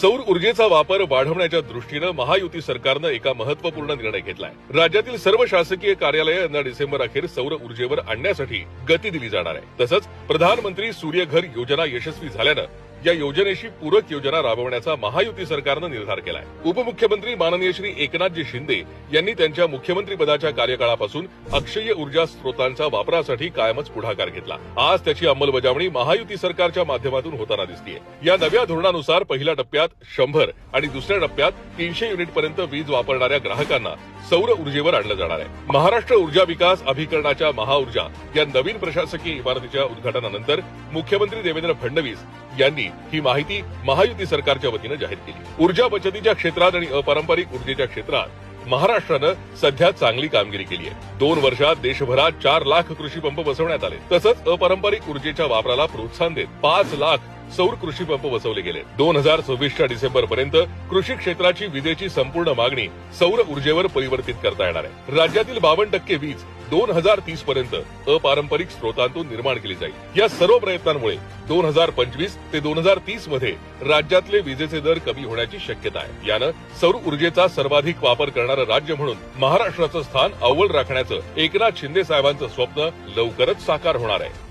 सौर ऊर्जेचा वापर वाढवण्याच्या दृष्टीनं महायुती सरकारनं एका महत्त्वपूर्ण निर्णय घेतलाय. राज्यातील सर्व शासकीय कार्यालय यंदा डिसेंबर अखेर सौर ऊर्जेवर आणण्यासाठी गती दिली जाणार आहे. तसंच प्रधानमंत्री सूर्यघर योजना यशस्वी झाल्यानं या योजनेशी पूरक योजना राबवण्याचा महायुती सरकारनं निर्धार केलाय. उपमुख्यमंत्री माननीय श्री एकनाथजी शिंदे यांनी त्यांच्या मुख्यमंत्री पदाच्या कार्यकाळापासून अक्षय ऊर्जा स्रोतांचा वापरासाठी कायमच पुढाकार घेतला. आज त्याची अंमलबजावणी महायुती सरकारच्या माध्यमातून होताना दिसतीये. या नव्या धोरणानुसार पहिल्या टप्प्यात शंभर आणि दुसऱ्या टप्प्यात तीनशे युनिट पर्यंत वीज वापरणाऱ्या ग्राहकांना सौर ऊर्जेवर आणलं जाणार आहे. महाराष्ट्र ऊर्जा विकास अभिकरणाच्या महाऊर्जा या नवीन प्रशासकीय इमारतीच्या उद्घाटनानंतर मुख्यमंत्री देवेंद्र फडणवीस यांनी ही माहिती महायुती सरकारच्या वतीनं जाहीर केली. ऊर्जा बचतीच्या क्षेत्रात आणि अपारंपरिक ऊर्जेच्या क्षेत्रात महाराष्ट्रानं सध्या चांगली कामगिरी केली आहे. दोन वर्षात देशभरात चार लाख कृषी पंप बसवण्यात आले. तसंच अपारंपरिक ऊर्जेच्या वापराला प्रोत्साहन देत पाच लाख सौर कृषी पंप बसवले गेले. दोन हजार सव्वीसच्या डिसेंबर पर्यंत कृषी क्षेत्राची विजेची संपूर्ण मागणी सौर ऊर्जेवर परिवर्तित करता येणार आहे. राज्यातील बावन्न टक्के वीज दोन हजार तीस पर्यंत अपारंपरिक स्रोतांतून निर्माण केली जाईल. या सर्व प्रयत्नांमुळे दोन हजार पंचवीस ते दोन हजार तीसमध्ये राज्यातले विजेचे दर कमी होण्याची शक्यता आहे. यानं सौर ऊर्जेचा सर्वाधिक वापर करणारं राज्य म्हणून महाराष्ट्राचं स्थान अव्वल राखण्याचं एकनाथ शिंदे साहेबांचं स्वप्न लवकरच साकार होणार आहे.